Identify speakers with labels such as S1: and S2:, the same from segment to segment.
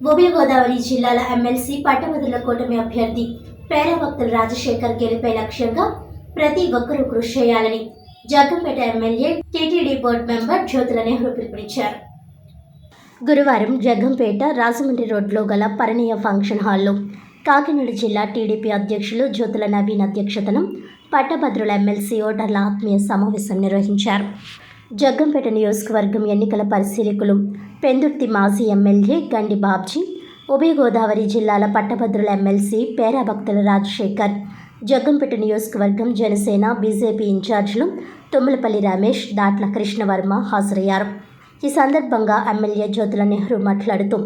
S1: ఉభయ గోదావరి జిల్లాల ఎమ్మెల్సీ పట్టభద్రుల కూటమి అభ్యర్థి పేరభక్తుల రాజశేఖర్ గెలుపే లక్ష్యంగా ప్రతి ఒక్కరూ కృషి చేయాలని Jaggampeta MLA TTD board member Jyothula Nehru పిలుపునిచ్చారు. గురువారం జగ్గంపేట రాజమండ్రి రోడ్లో గల పరణీయ ఫంక్షన్ హాల్లో కాకినాడ జిల్లా టీడీపీ అధ్యక్షులు జ్యోతుల నవీన్ అధ్యక్షతన పట్టభద్రుల ఎమ్మెల్సీ ఓటర్ల ఆత్మీయ సమావేశం నిర్వహించారు. జగ్గంపేట నియోజకవర్గం ఎన్నికల పరిశీలకులు పెందుర్తి మాజీ ఎమ్మెల్యే గండి బాబ్జీ ఉభయ గోదావరి జిల్లాల పట్టభద్రుల ఎమ్మెల్సీ పేరాభక్తుల రాజశేఖర్ జగ్గంపేట నియోజకవర్గం జనసేన బీజేపీ ఇన్ఛార్జీలు తుమ్మలపల్లి రమేష్ దాట్ల కృష్ణవర్మ హాజరయ్యారు. ఈ సందర్భంగా ఎమ్మెల్యే జ్యోతుల నెహ్రూ మాట్లాడుతూ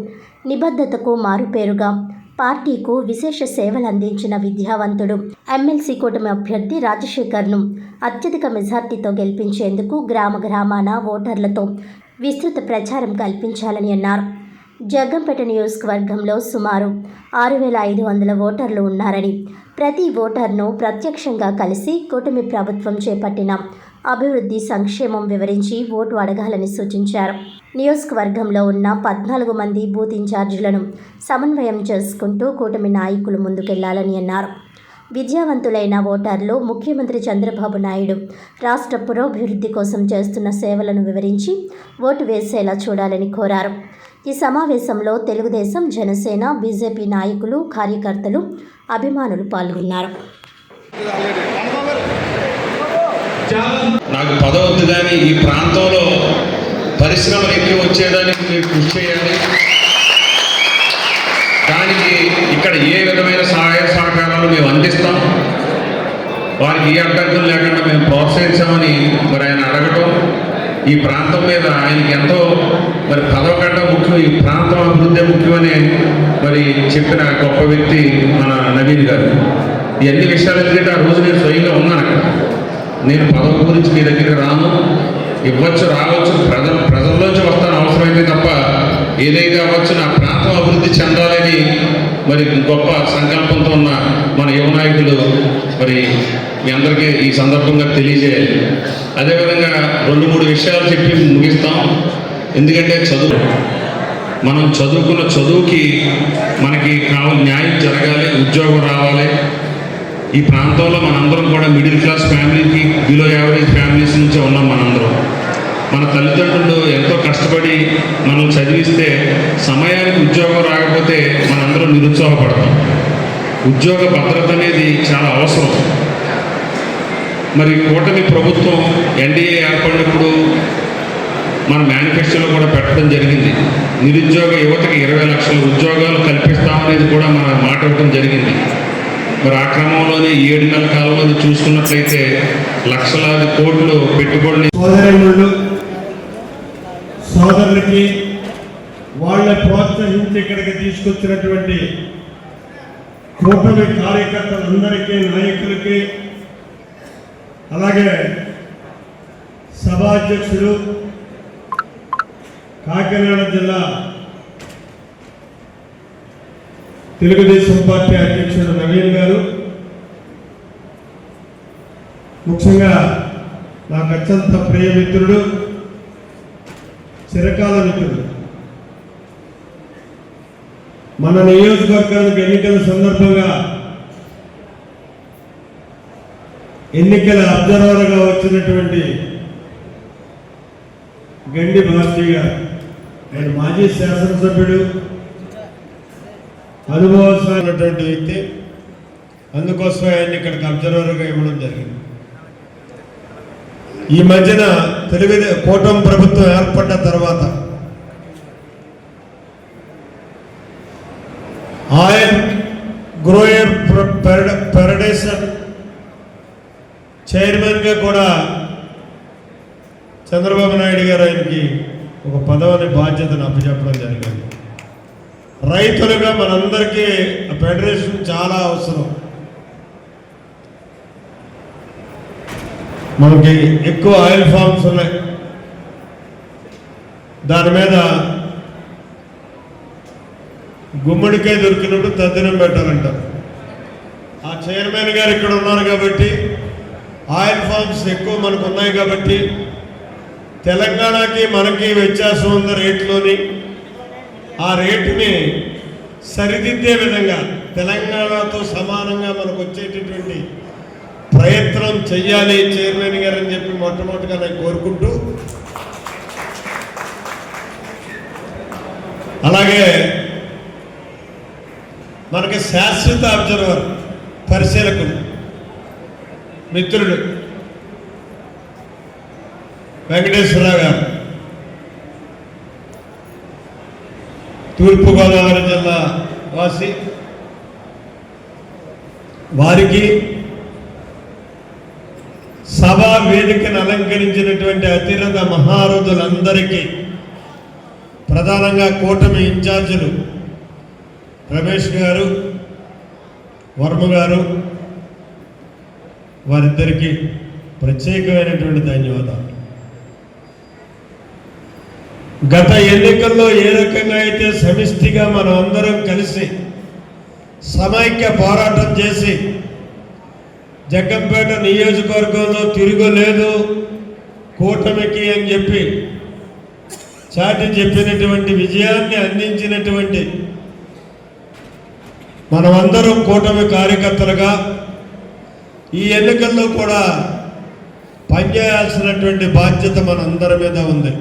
S1: నిబద్ధతకు మారుపేరుగా పార్టీకు విశేష సేవలు అందించిన విద్యావంతుడు. ఎమ్మెల్సీ కూటమి అభ్యర్థి రాజశేఖర్ను అత్యధిక మెజార్టీతో గెలిపించేందుకు గ్రామ గ్రామాన ఓటర్లతో విస్తృత ప్రచారం కల్పించాలని అన్నారు. జగ్గంపేట నియోజకవర్గంలో సుమారు ఆరు వేల ఐదు వందల ఓటర్లు ఉన్నారని ప్రతి ఓటర్ను ప్రత్యక్షంగా కలిసి కూటమి ప్రభుత్వం చేపట్టిన అభివృద్ధి సంక్షేమం వివరించి ఓటు అడగాలని సూచించారు. నియోజకవర్గంలో ఉన్న పద్నాలుగు మంది బూత్ ఇన్ఛార్జీలను సమన్వయం చేసుకుంటూ కూటమి నాయకులు ముందుకెళ్ళాలని అన్నారు. విద్యావంతులైన ఓటర్లు ముఖ్యమంత్రి చంద్రబాబు నాయుడు రాష్ట్ర పురోభివృద్ధి కోసం చేస్తున్న సేవలను వివరించి ఓటు వేసేలా చూడాలని కోరారు. ఈ సమావేశంలో తెలుగుదేశం జనసేన బీజేపీ నాయకులు కార్యకర్తలు అభిమానులు పాల్గొన్నారు.
S2: నాకు పదవద్దు కానీ ఈ ప్రాంతంలో పరిశ్రమలు ఎక్కువ వచ్చేదానికి మీరు కృషి చేయాలి. దానికి ఇక్కడ ఏ విధమైన సహాయ సహకారాలు మేము అందిస్తాం? వారికి ఏ అడ్డంకులు లేకుండా మేము ప్రోత్సహించామని మరి ఆయన అడగటం ఈ ప్రాంతం మీద ఆయనకి ఎంతో మరి పదవ కంటే ముఖ్యం ఈ ప్రాంతం అభివృద్ధి ముఖ్యమని మరి చెప్పిన గొప్ప వ్యక్తి మన నవీన్ గారు. ఇవన్నీ విషయాలు ఎందుకంటే ఆ రోజు నేను స్వయంగా ఉన్నాను అక్కడ. నేను పదవి గురించి మీ దగ్గరికి రాను. ఇవ్వచ్చు రావచ్చు ప్రజ ప్రజల్లోంచి వస్తాను. అవసరమైతే తప్ప ఏదైతే అవ్వచ్చు నా ప్రాంతం అభివృద్ధి చెందాలని మరి గొప్ప సంకల్పంతో ఉన్న మన యువ నాయకులు మరి మీ అందరికీ ఈ సందర్భంగా తెలియజేయాలి అదేవిధంగా రెండు మూడు విషయాలు చెప్పి ముగిస్తాం. ఎందుకంటే చదువు మనం చదువుకున్న చదువుకి మనకి కావాలి న్యాయం జరగాలి ఉద్యోగం రావాలి. ఈ ప్రాంతంలో మనందరం కూడా middle class family below average families నుంచే ఉన్నాం మనందరం. మన తల్లిదండ్రులు ఎంతో కష్టపడి మనం చదివిస్తే సమయానికి ఉద్యోగం రాకపోతే మనందరం నిరుత్సాహపడతాం. ఉద్యోగ భద్రత అనేది చాలా అవసరం. మరి కూటమి ప్రభుత్వం ఎన్డీఏ ఏర్పడినప్పుడు మన మేనిఫెస్టోలో కూడా పెట్టడం జరిగింది. నిరుద్యోగ యువతకి ఇరవై లక్షల ఉద్యోగాలు కల్పిస్తామనేది కూడా మన మాట ఇవ్వడం జరిగింది. మరి ఆ క్రమంలోనే ఏడు నెలల కాలంలో చూసుకున్నట్లయితే లక్షలాది కోట్లు పెట్టుబడులు
S3: సోదరులు సోదరులకి వాళ్ళ ప్రోత్సహించి ఇక్కడికి తీసుకొచ్చినటువంటి కూటమి కార్యకర్తలందరికీ నాయకులకి అలాగే సభాధ్యక్షులు కాకినాడ జిల్లా తెలుగుదేశం పార్టీ అధ్యక్షుడు నవీన్ గారు. ముఖ్యంగా నాకు అత్యంత ప్రియమిత్రుడు చిరకాల మిత్రుడు. మన నియోజకవర్గానికి ఎన్నికల సందర్భంగా ఎన్నికల అబ్జర్వర్గా వచ్చినటువంటి గండి భారతీయ గారు. ఆయన మాజీ శాసనసభ్యుడు అనుభవమైనటువంటి వ్యక్తి అందుకోసమే ఆయన ఇక్కడికి అబ్జర్వర్గా ఇవ్వడం జరిగింది. ఈ మధ్యన తెలుగుదేశం కూటమి ప్రభుత్వం ఏర్పడ్డ తర్వాత ఆయిల్ గ్రోయర్ పెరడేషన్ చైర్మన్గా కూడా చంద్రబాబు నాయుడు గారు ఆయనకి ఒక పదవిని బాధ్యతను అప్పచెప్పడం జరిగింది. రైతులుగా మనందరికీ ఫెడరేషన్ చాలా అవసరం. మనకి ఎక్కువ ఆయిల్ ఫార్మ్స్ ఉన్నాయి. దాని మీద గుమ్మడికాయ దొరికినప్పుడు తద్దినం పెట్టాలంటారు ఆ చైర్మన్ గారు ఇక్కడ ఉన్నారు కాబట్టి ఆయిల్ ఫార్మ్స్ ఎక్కువ మనకు ఉన్నాయి కాబట్టి తెలంగాణకి మనకి వ్యత్యాసం ఉంది రేట్లోని. ఆ రేటుని సరిదిద్దే విధంగా తెలంగాణతో సమానంగా మనకు వచ్చేటటువంటి ప్రయత్నం చెయ్యాలి చైర్మన్ గారు అని చెప్పి మొట్టమొదటిగా నేను కోరుకుంటూ అలాగే మనకి శాశ్వత అబ్జర్వర్ పరిశీలకుడు మిత్రుడు వెంకటేశ్వరరావు గారు. తూర్పుగోదావరి జిల్లా వాసి. వారికి సభా వేదికను అలంకరించినటువంటి అతిరథ మహారథులందరికీ ప్రధానంగా కూటమి ఇన్ఛార్జీలు రమేష్ గారు వర్మ గారు వారిద్దరికీ ప్రత్యేకమైనటువంటి ధన్యవాదాలు. గత ఎన్నికల్లో ఏ రకంగా అయితే సమిష్టిగా మనం అందరం కలిసి సమైక్య పోరాటం చేసి జగ్గంపేట నియోజకవర్గంలో తిరుగులేదు కూటమికి అని చెప్పి చాటి చెప్పినటువంటి విజయాన్ని అందించినటువంటి మనమందరం కూటమి కార్యకర్తలుగా ఈ ఎన్నికల్లో కూడా పనిచేయాల్సినటువంటి బాధ్యత మనందరి మీద ఉంది.